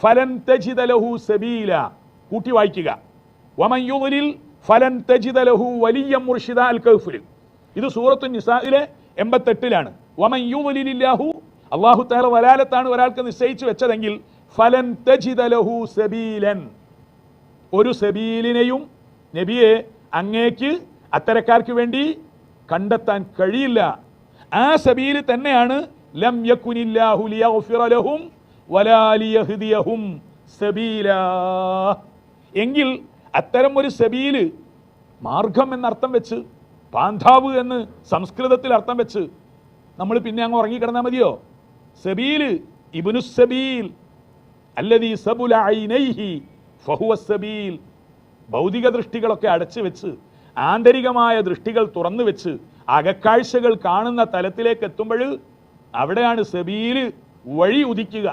ഫലൻ തജിദ ലഹു സബീല. കൂട്ടി വായിക്കുക. വമൻ യുദ്ലിൽ ഫലൻ തജിദ ലഹു വലിയ മുർഷിദ അൽ കൗഫിൽ ഇത് സൂറത്തു നിസായിലെ എൺപത്തെട്ടിലാണ്. വമൻ യുദ്ലിലില്ലാഹു അള്ളാഹു തആല വലാലത്താണ് ഒരാൾക്ക് നിശ്ചയിച്ചു വെച്ചതെങ്കിൽ ഫലൻ തജിദ ലഹു സബീലൻ. ഒരു സബീലിനെയും നബിയെ അങ്ങേക്ക് അത്തരക്കാർക്ക് വേണ്ടി കണ്ടെത്താൻ കഴിയില്ല. ആ സബീൽ തന്നെയാണ് ലം യകുനില്ലാഹു ലിയഗ്ഫിറ ലഹും വലാ സബീല. സബീലാ എങ്കിൽ അത്തരം ഒരു സബീൽ മാർഗം എന്നർത്ഥം വെച്ച് പാന്ധാവ് എന്ന് സംസ്കൃതത്തിൽ അർത്ഥം വെച്ച് നമ്മൾ പിന്നെ അങ്ങ് ഉറങ്ങിക്കിടന്നാൽ മതിയോ? സബീൽ ഇബ്നു സബീൽ അല്ലതീ സബുലൈനൈഹി ഫഹുവ സബീൽ. ഭൗതിക ദൃഷ്ടികളൊക്കെ അടച്ചു വെച്ച് ആന്തരികമായ ദൃഷ്ടികൾ തുറന്നു വെച്ച് അകക്കാഴ്ചകൾ കാണുന്ന തലത്തിലേക്ക് എത്തുമ്പോൾ അവിടെയാണ് സബീൽ വഴി ഉദിക്കുക.